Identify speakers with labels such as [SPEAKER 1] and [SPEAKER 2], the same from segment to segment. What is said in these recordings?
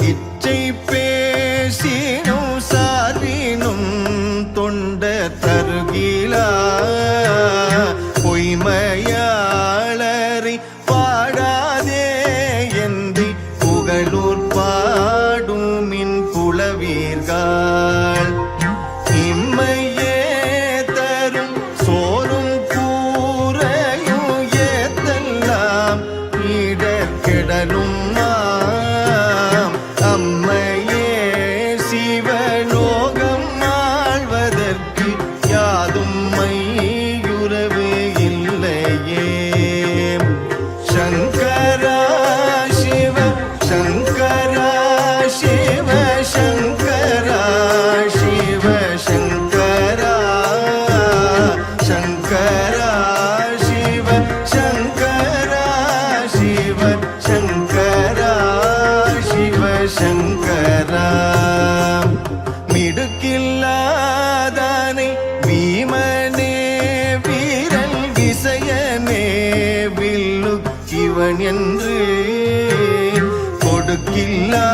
[SPEAKER 1] 一 உனக்கில்லா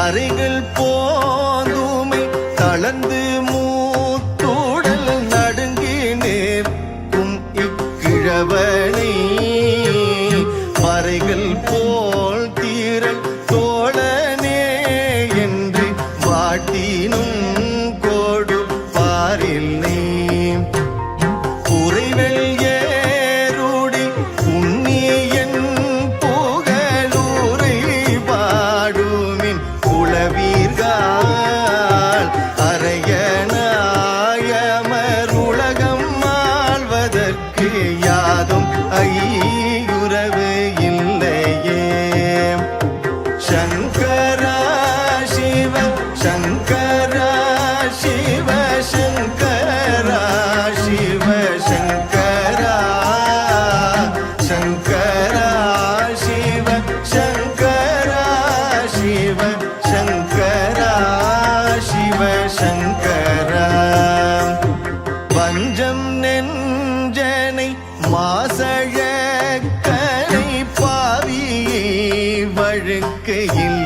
[SPEAKER 1] கரைகள் போதுமை தளர்ந்து மூத்தூடல் நடுங்கி நேர்க்கும் இக்கிழவனை. மறைகள் போல் தீரல் தோழனே என்று வாட்டினும் கொடுப்பாரில்லை குறைவெல் ஏருடி உன் சங்கரா சிவ சங்கரா சங்கரா சிவ சங்கரா சிவ சங்கரா சிவ சங்கரா பஞ்சம் நெஞ்சனை மாசழ கலை பாவியை வழுக்கையில்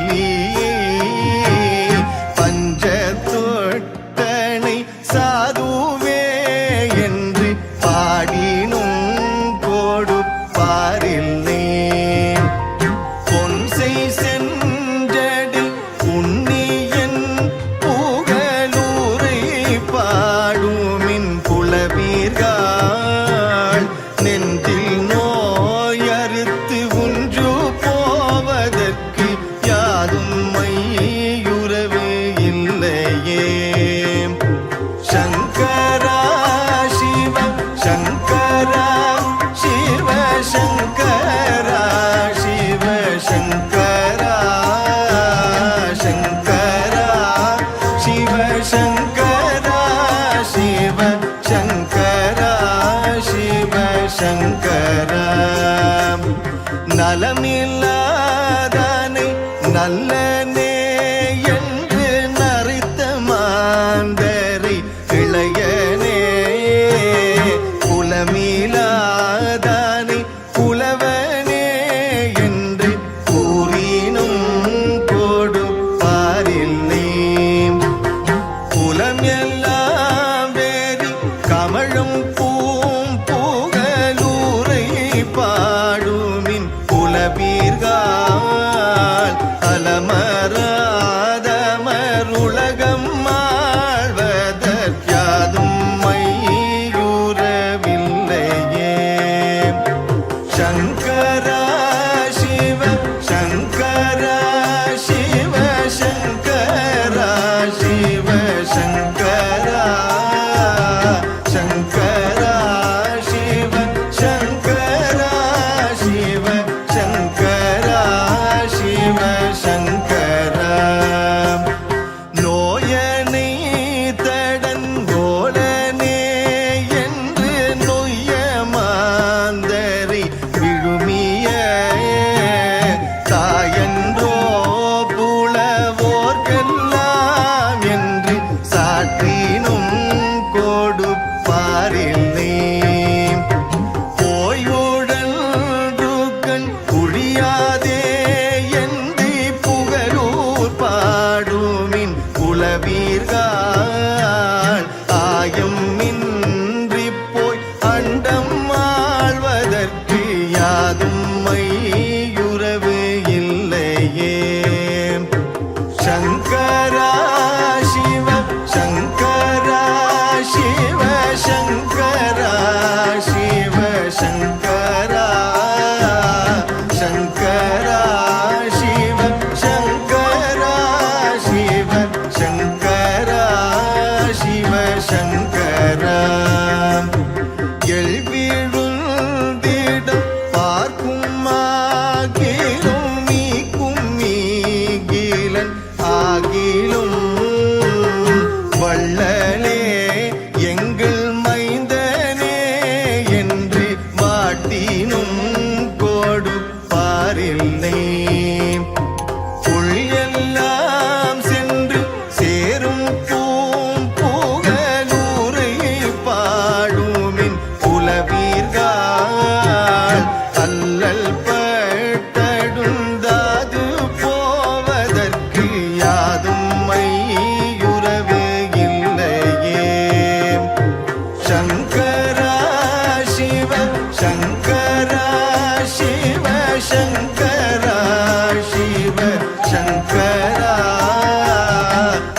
[SPEAKER 1] tranquilo.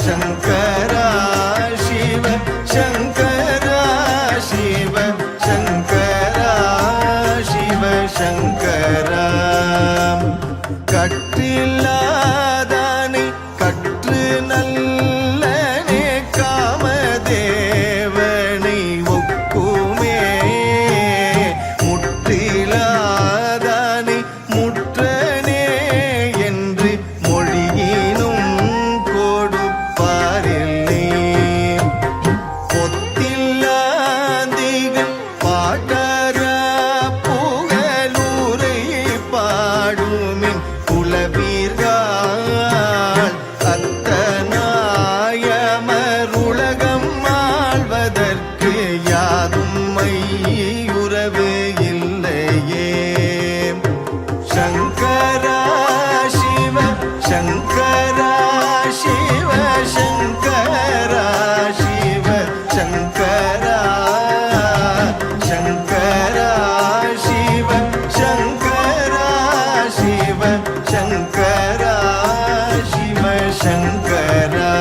[SPEAKER 1] சங்கரா சங்கரா